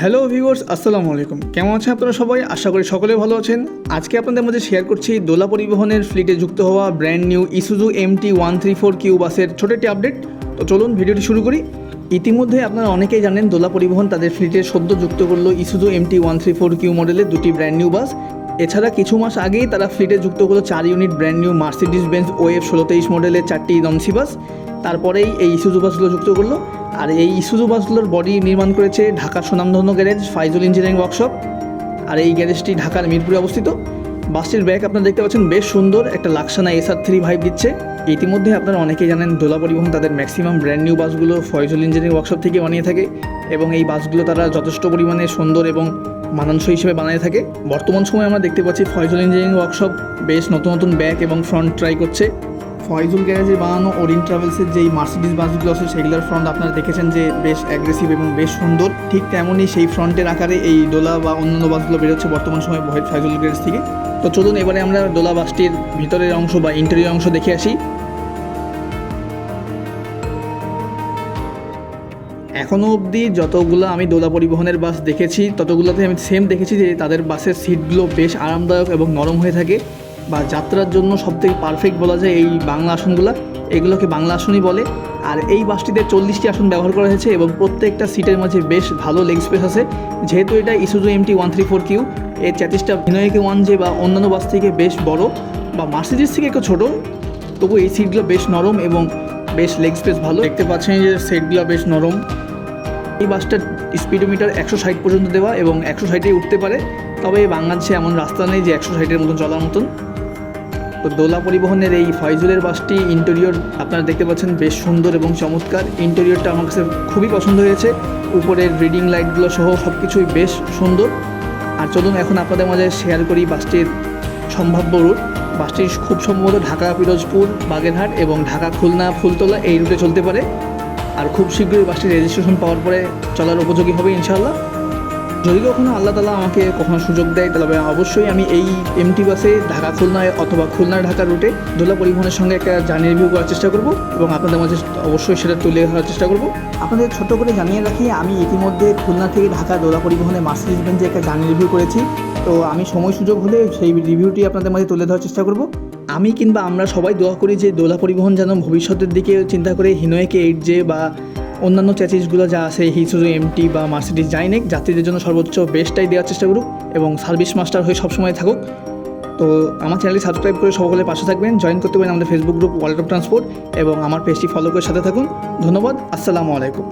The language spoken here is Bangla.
হ্যালো ভিউয়ার্স আসসালামু আলাইকুম। কেমন আছেন আপনারা সবাই? আশা করি সকলে ভালো আছেন। আজকে আপনাদের মধ্যে শেয়ার করছি দোলা পরিবহনের ফ্লিটে যুক্ত হওয়া brand new Isuzu MT one three four Q বাসের ছোট একটি আপডেট তো চলুন ভিডিওটি শুরু করি। ইতিমধ্যে আপনারা অনেকেই জানেন দোলা পরিবহন তাদের ফ্লিটে সদ্য যুক্ত করল Isuzu MT one three four Q মডেলের দুটি ব্র্যান্ড নিউ বাস এছাড়া কিছু মাস আগেই তারা ফ্লিটে যুক্ত করল চার unit brand new Mercedes Benz wave ষোলো তেইশ মডেলের চারটি নমসি বাস তারপরেই এই ইসুজু বাসগুলো যুক্ত করল। আর এই ইসুজু বাসগুলোর বডি নির্মাণ করেছে ঢাকার সুনামধন্য গ্যারেজ ফাইজুল ইঞ্জিনিয়ারিং ওয়ার্কশপ। আর এই গ্যারেজটি ঢাকার মিরপুরে অবস্থিত। বাসটির ব্যাগ আপনারা দেখতে পাচ্ছেন বেশ সুন্দর একটা লাক্সানা এসআর থ্রি ভাইব দিচ্ছে। ইতিমধ্যে আপনারা অনেকেই জানেন দোলা পরিবহন তাদের ম্যাক্সিমাম ব্র্যান্ড নিউ বাসগুলো ফয়জুল ইঞ্জিনিয়ারিং ওয়ার্কশপ থেকে বানিয়ে থাকে এবং এই বাসগুলো তারা যথেষ্ট পরিমাণে সুন্দর এবং মানানসই হিসেবে বানিয়ে থাকে। বর্তমান সময়ে আমরা দেখতে পাচ্ছি ফয়জুল ইঞ্জিনিয়ারিং ওয়ার্কশপ বেশ নতুন নতুন ব্যাগ এবং ফ্রন্ট ট্রাই করছে। ফয়জুল গ্যারেজে বানানো ওরিন ট্রাভেলসের যেই মার্সিডিস বাসগুলো আছে, সেগুলোর ফ্রন্ট আপনারা দেখেছেন যে বেশ অ্যাগ্রেসিভ এবং বেশ সুন্দর। ঠিক তেমনই সেই ফ্রন্টের আকারে এই দোলা বা অন্যান্য বাসগুলো বেরোচ্ছে বর্তমান সময়ে ফয়জুল গ্যারেজ থেকে। তো চলুন এবারে আমরা দোলা বাসটির ভিতরের অংশ বা ইন্টেরিয়র অংশ দেখে আসি। এখনও অবধি যতগুলো আমি দোলা পরিবহনের বাস দেখেছি, ততগুলোতে আমি সেম দেখেছি যে তাদের বাসের সিটগুলো বেশ আরামদায়ক এবং নরম হয়ে থাকে। বা যাত্রার জন্য সবথেকে পারফেক্ট বলা যায় এই বাংলা আসনগুলো। এগুলোকে বাংলা আসনই বলে। আর এই বাসটিতে চল্লিশটি আসন ব্যবহার করা হয়েছে এবং প্রত্যেকটা সিটের মাঝে বেশ ভালো লেগ স্পেস আছে। যেহেতু এটা Isuzu MT one three four Q এর চ্যাটিসটা ভিনয়কে ওয়ান যে বা অন্যান্য বাস থেকে বেশ বড় বা মার্সিডিস থেকে একটু ছোটো, তবু এই সিটগুলো বেশ নরম এবং বেশ লেগ স্পেস ভালো। দেখতে পাচ্ছেন যে সিটগুলো বেশ নরম। এই বাসটার স্পিডোমিটার একশো ষাট পর্যন্ত দেওয়া এবং একশো ষাটে উঠতে পারে। তবে বাংলাদেশে এমন রাস্তা নেই যে একশো ষাটের মতন চলার মতন। তো দোলা পরিবহনের এই ফয়জুলের বাসটি ইন্টেরিয়র আপনারা দেখতে পাচ্ছেন বেশ সুন্দর এবং চমৎকার। ইন্টেরিয়রটা আমার কাছে খুবই পছন্দ হয়েছে। উপরের রিডিং লাইটগুলো সহ সব কিছুই বেশ সুন্দর। আর চলুন এখন আপনাদের মাঝে শেয়ার করি বাসটির সম্ভাব্য রুট বাসটি খুব সম্ভবত ঢাকা, পিরোজপুর, বাগেরহাট এবং ঢাকা, খুলনা, ফুলতলা এই রুটে চলতে পারে। আর খুব শীঘ্রই বাসটির রেজিস্ট্রেশন পাওয়ার পরে চলার উপযোগী হবে ইনশাআল্লাহ। যদি কখনো আল্লাহ তালা আমাকে কখনো সুযোগ দেয়, তাহলে অবশ্যই আমি এই এমটি বাসে ঢাকা খুলনায় অথবা খুলনা ঢাকা রুটে দোলা পরিবহনের সঙ্গে একটা জার্নি রিভিউ করার চেষ্টা করব এবং আপনাদের মাঝে অবশ্যই সেটা তুলে ধরার চেষ্টা করব। আপনাদের ছোট করে জানিয়ে রাখি, আমি ইতিমধ্যে খুলনা থেকে ঢাকা দোলা পরিবহনে মার্সিডিজ বেঞ্জে একটা জার্নি রিভিউ করেছি। তো আমি সময় সুযোগ হলে সেই রিভিউটি আপনাদের মাঝে তুলে ধরার চেষ্টা করব। আমি কিংবা আমরা সবাই দোয়া করি যে দোলা পরিবহন যেন ভবিষ্যতের দিকে চিন্তা করে হিনোয়েকে এইট জে বা অন্যান্য চ্যাচিসগুলো যা আছে হিসুজু, এমটি বা মার্সিডিস জাইনেক যাত্রীদের জন্য সর্বোচ্চ বেস্টটাই দেওয়ার চেষ্টা করুক এবং সার্ভিস মাস্টার হয়ে সবসময় থাকুক। তো আমার চ্যানেলটি সাবস্ক্রাইব করে সকলে পাশে থাকবেন, জয়েন করতে পারেন আমাদের Facebook group world of transport এবং আমার পেজটি ফলো করে সাথে থাকুন। ধন্যবাদ, আসসালামু আলাইকুম।